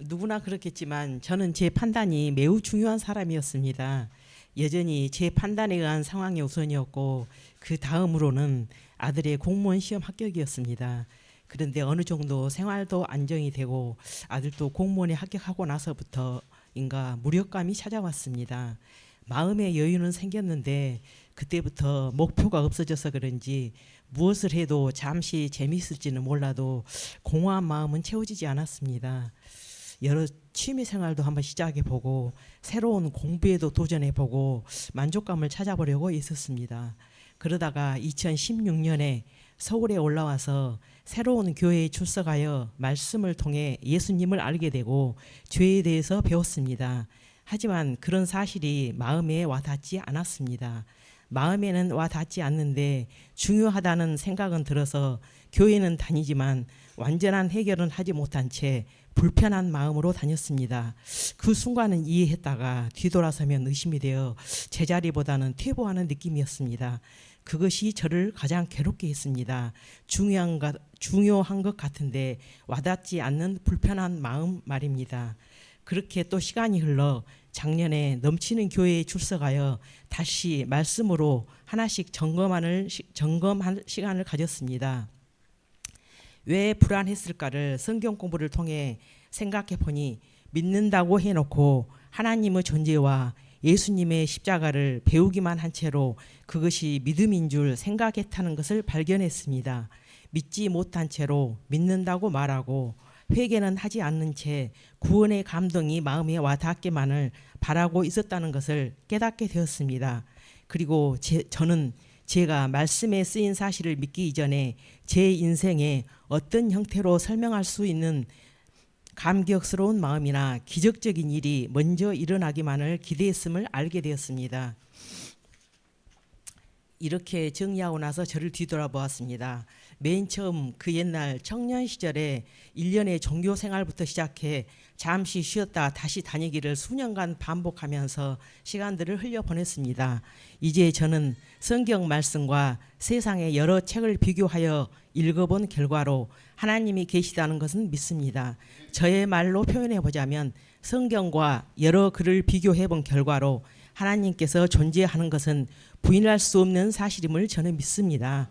누구나 그렇겠지만 저는 제 판단이 매우 중요한 사람이었습니다. 여전히 제 판단에 의한 상황이 우선이었고 그 다음으로는 아들의 공무원 시험 합격이었습니다. 그런데 어느 정도 생활도 안정이 되고 아들도 공무원에 합격하고 나서부터인가 무력감이 찾아왔습니다. 마음의 여유는 생겼는데 그때부터 목표가 없어져서 그런지 무엇을 해도 잠시 재미있을지는 몰라도 공허한 마음은 채워지지 않았습니다. 여러 취미 생활도 한번 시작해 보고 새로운 공부에도 도전해 보고 만족감을 찾아보려고 있었습니다. 그러다가 2016년에 서울에 올라와서 새로운 교회에 출석하여 말씀을 통해 예수님을 알게 되고 죄에 대해서 배웠습니다. 하지만 그런 사실이 마음에 와닿지 않았습니다. 마음에는 와 닿지 않는데 중요하다는 생각은 들어서 교회는 다니지만 완전한 해결은 하지 못한 채 불편한 마음으로 다녔습니다. 그 순간은 이해했다가 뒤돌아서면 의심이 되어 제자리보다는 퇴보하는 느낌이었습니다. 그것이 저를 가장 괴롭게 했습니다. 중요한 것, 중요한 것 같은데 와닿지 않는 불편한 마음 말입니다. 그렇게 또 시간이 흘러 작년에 넘치는 교회에 출석하여 다시 말씀으로 하나씩 점검하는 시- 점검할 시간을 가졌습니다. 왜 불안했을까를 성경 공부를 통해 생각해 보니 믿는다고 해놓고 하나님의 존재와 예수님의 십자가를 배우기만 한 채로 그것이 믿음인 줄 생각했다는 것을 발견했습니다. 믿지 못한 채로 믿는다고 말하고 회개는 하지 않는 채 구원의 감동이 마음에 와닿기만을 바라고 있었다는 것을 깨닫게 되었습니다. 그리고 제, 저는 제가 말씀에 쓰인 사실을 믿기 이전에 제 인생에 어떤 형태로 설명할 수 있는 감격스러운 마음이나 기적적인 일이 먼저 일어나기만을 기대했음을 알게 되었습니다. 이렇게 정리하고 나서 저를 뒤돌아보았습니다. 맨 처음 그 옛날 청년 시절에 일년의 종교 생활부터 시작해 잠시 쉬었다 다시 다니기를 수년간 반복하면서 시간들을 흘려 보냈습니다. 이제 저는 성경 말씀과 세상의 여러 책을 비교하여 읽어본 결과로 하나님이 계시다는 것은 믿습니다. 저의 말로 표현해 보자면 성경과 여러 글을 비교해 본 결과로 하나님께서 존재하는 것은 부인할 수 없는 사실임을 저는 믿습니다.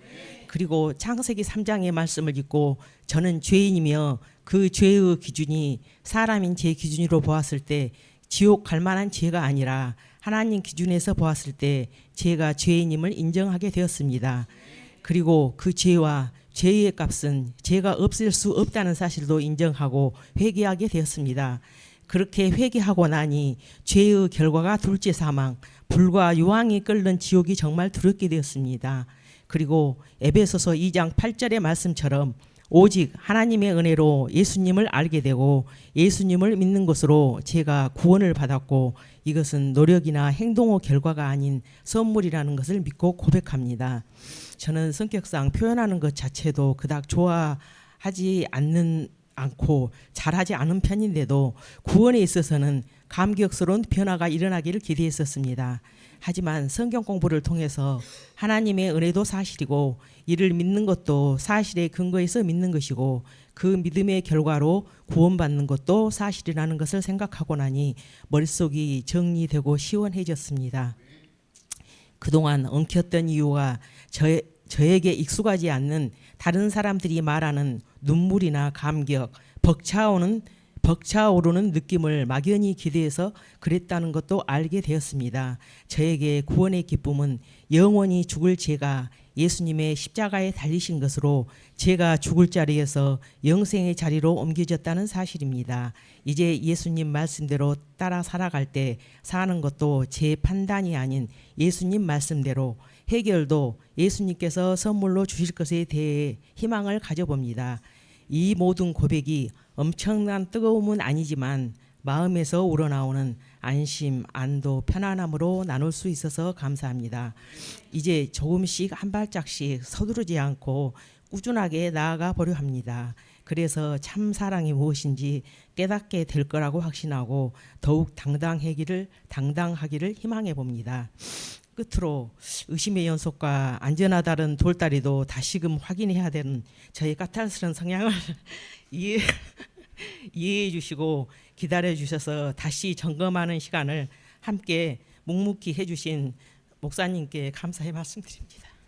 그리고 창세기 3장의 말씀을 읽고 저는 죄인이며 그 죄의 기준이 사람인 제 기준으로 보았을 때 지옥 갈 만한 죄가 아니라 하나님 기준에서 보았을 때 제가 죄인임을 인정하게 되었습니다. 그리고 그 죄와 죄의 값은 죄가 없을 수 없다는 사실도 인정하고 회개하게 되었습니다. 그렇게 회개하고 나니 죄의 결과가 둘째 사망, 불과 유황이 끓는 지옥이 정말 두렵게 되었습니다. 그리고 에베소서 2장 8절의 말씀처럼 오직 하나님의 은혜로 예수님을 알게 되고 예수님을 믿는 것으로 제가 구원을 받았고 이것은 노력이나 행동의 결과가 아닌 선물이라는 것을 믿고 고백합니다. 저는 성격상 표현하는 것 자체도 그닥 좋아하지 않는 않고 잘하지 않은 편인데도 구원에 있어서는 감격스러운 변화가 일어나기를 기대했었습니다. 하지만 성경 공부를 통해서 하나님의 은혜도 사실이고 이를 믿는 것도 사실에 근거해서 믿는 것이고 그 믿음의 결과로 구원받는 것도 사실이라는 것을 생각하고 나니 머릿속이 정리되고 시원해졌습니다. 그동안 엉켰던 이유가 저, 저에게 익숙하지 않는 다른 사람들이 말하는 눈물이나 감격, 벅차오는 벅차오르는 느낌을 막연히 기대해서 그랬다는 것도 알게 되었습니다. 저에게 구원의 기쁨은 영원히 죽을 제가 예수님의 십자가에 달리신 것으로 제가 죽을 자리에서 영생의 자리로 옮겨졌다는 사실입니다. 이제 예수님 말씀대로 따라 살아갈 때 사는 것도 제 판단이 아닌 예수님 말씀대로 해결도 예수님께서 선물로 주실 것에 대해 희망을 가져봅니다. 이 모든 고백이 엄청난 뜨거움은 아니지만 마음에서 우러나오는 안심, 안도, 편안함으로 나눌 수 있어서 감사합니다. 이제 조금씩 한 발짝씩 서두르지 않고 꾸준하게 나아가 보려 합니다. 그래서 참 사랑이 무엇인지 깨닫게 될 거라고 확신하고 더욱 당당하기를 당당하기를 희망해 봅니다. 끝으로 의심의 연속과 안전하다는 돌다리도 다시금 확인해야 되는 저의 까탈스러운 성향을 이해, 이해해 주시고 기다려 주셔서 다시 점검하는 시간을 함께 묵묵히 해 주신 목사님께 감사의 말씀 드립니다.